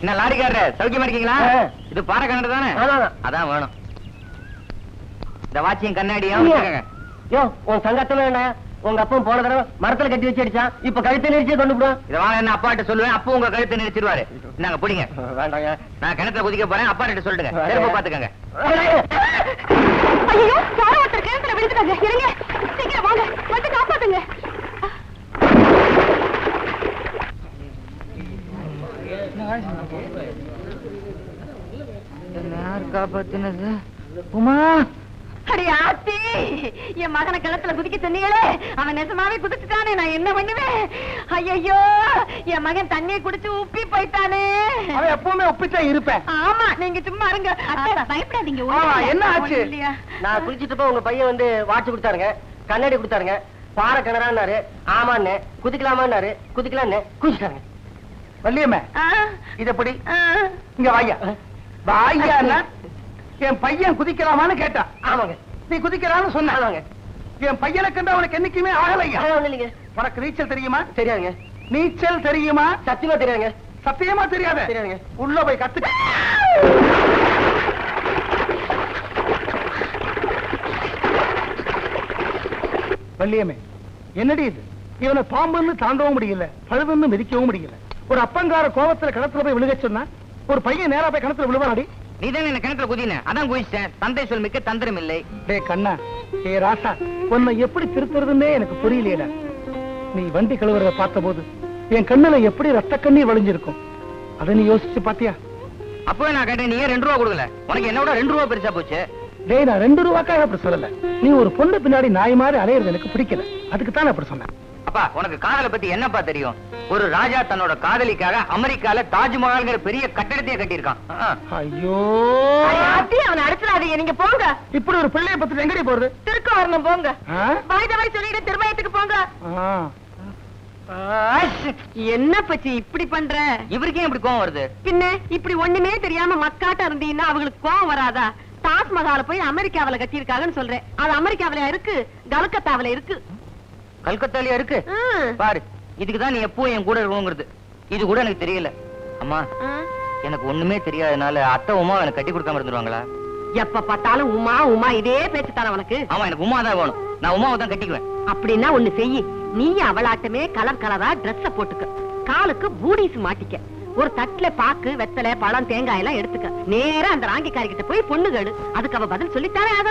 என்ன லாரிக்காரர் சௌக்கியமா இருக்கீங்களா. இது பாறை கண்ணு தானே? அதான். வேணும். இந்த வாட்சியும் கண்ணாடியும். யோ உன் சங்கத்தமே என்ன? உங்க அப்பன் போன தடவை மரத்துல கட்டி வச்சு அடிச்சான். இப்ப கழுத்தை நெரிச்சே கொண்டு போடுவான். இத வாங்க என்ன அப்பாட்ட சொல்லுவேன்? அப்போ உங்க கழுத்தை நிறுத்திடுவாரு நாங்க பிடிங்க. வேண்டாங்க. நான் கிணத்துல குதிக்க போறேன். அப்பா கிட்ட சொல்லிடுங்க செருப்பு பாத்துக்கங்க ஐயோ யாரோ ஒருத்தர் கிணத்துல விழுந்துட்டாங்க. இருங்க சீக்கிரம் வாங்க வந்து காப்பாத்துங்க யார் காப்பாத்தினது? உமா! அடி ஆத்தி என் மகனை கிணத்துல குதிக்க சொன்னீங்களே அவன் நெசமாவே குதிச்சுட்டானே நான் என்ன பண்ணுவேன்? ஐயோ என் மகன் தண்ணியை குடிச்சு உப்பி போயிட்டானே. அவன் எப்பவுமே ஒப்பித்தான் இருப்பேன். ஆமா நீங்க சும்மா இருங்க. பயப்படாதீங்க என்ன ஆச்சு? நான் குளிச்சிட்டப்ப உங்க பையன் வந்து வாட்ச் கொடுத்தாருங்க. கண்ணாடி கொடுத்தாருங்க. பாறை கிணறான்னாரு. ஆமான்னு. குதிக்கலாமான்னாரு. குதிக்கலான்னு. குதிச்சிட்டாருங்க வள்ளியம்மே ஆ, இதப்படி. இங்க வாயா வாயா என் பையன் குதிக்கலாமான்னு கேட்டான் ஆமாங்க. நீ குதிக்கலாம்னு சொன்ன. ஆமாங்க. என் பையனை கண்டு அவனுக்கு என்னைக்குமே ஒண்ணும் இல்லைங்க உனக்கு நீச்சல் தெரியுமா? தெரியாதுங்க. நீச்சல் தெரியுமா? சத்தியமா தெரியாதுங்க. சத்தியமா தெரியாத. தெரியாதுங்க. உள்ள போய் கத்துக்க வள்ளியம்மே என்னடி இது? இவனை பாம்புன்னு தாண்டவும் முடியல பழுதுன்னு மிதிக்கவும் முடியல. ஒரு அப்பங்கார கோபத்துல கிணத்துல போய் விழுக சொன்னா ஒரு பையன் நேரா போய் கிணத்துல விழுவாடி நீ தானே என்ன கிணத்துல குதின அதான் குதிச்சிட்டேன். தந்தை சொல் மிக்க தந்திரம் இல்லை. டே கண்ணா ஏ ராசா உன்னை எப்படி திருத்துறதுன்னே எனக்கு புரியலையடா. நீ வண்டி கழுவுறத பார்த்தபோது என் கண்ணுல எப்படி ரத்த கண்ணீர் வழிஞ்சிருக்கும்? அதை நீ யோசிச்சு பாத்தியா? அப்பவே நான் கேட்டேன் நீ ரெண்டு ரூபா கொடுக்கல? உனக்கு என்னோட ரெண்டு ரூபா பெருசா போச்சு? டேய் நான் ரெண்டு ரூபாக்காக அப்படி சொல்லல. நீ ஒரு பொண்ணு பின்னாடி நாய் மாதிரி அலையிறது எனக்கு பிடிக்கல. அதுக்கு தான் அப்படி சொன்னேன். அப்பா உனக்கு காதலை பத்தி என்னப்பா தெரியும்? ஒரு ராஜா தன்னோட காதலிக்காக அமெரிக்கால தாஜ்மஹால்ங்கிற பெரிய கட்டடத்தையே கட்டியிருக்கான். ஆ. ஐயோ. அடி ஆத்தி அவனை அடிச்சிடாதீங்க. நீங்க போங்க. இப்படி ஒரு பிள்ளைய பத்தி எங்கடி போறது? திருக்க வரணும் போங்க? வாய்தவாய் சொல்லிட்டு திருமயத்துக்கு போங்க. ஆ. என்ன பச்சி இப்படி பண்ற? இவருக்கே இப்படி கோவம் வருது? பின்ன இப்படி ஒண்ணுமே தெரியாம மக்காட்ட இருந்தீங்கன்னா அவங்களுக்கு கோவம் வராதா? தாஜ்மஹால போய் அமெரிக்காவில கட்டியிருக்காங்கன்னு சொல்றேன். அது அமெரிக்காவில இருக்கு? கல்கத்தாவில இருக்கு. கல்கத்தாலயா இருக்கு. பாரு இதுக்கு தான் நீ எப்போ என் கூட இருக்கணுங்கிறது இது கூட எனக்கு தெரியல. அம்மா. எனக்கு ஒண்ணுமே தெரியாதனால அத்தை உமா எனக்கு கட்டி கொடுக்காம இருந்துருவாங்களா? எப்ப பார்த்தாலும் உமா உமா இதே பேச்சு தானே உனக்கு? ஆமா எனக்கு உமா தான் வேணும். நான் உமாவை தான் கட்டிக்குவேன். அப்படின்னா ஒண்ணு செய் நீ அவளாட்டமே கலர் கலரா Dress போட்டுக்க. காலுக்கு பூடிஸ் மாட்டிக்க. ஒரு தட்டுல பாக்கு வெத்தலை பழம் தேங்காய் எல்லாம் எடுத்துக்க. நேரா அந்த ராங்கிக்காரி கிட்ட போய் பொண்ணு கேடு அதுக்கு அவ பதில் சொல்லித்தானே ஆகணும்.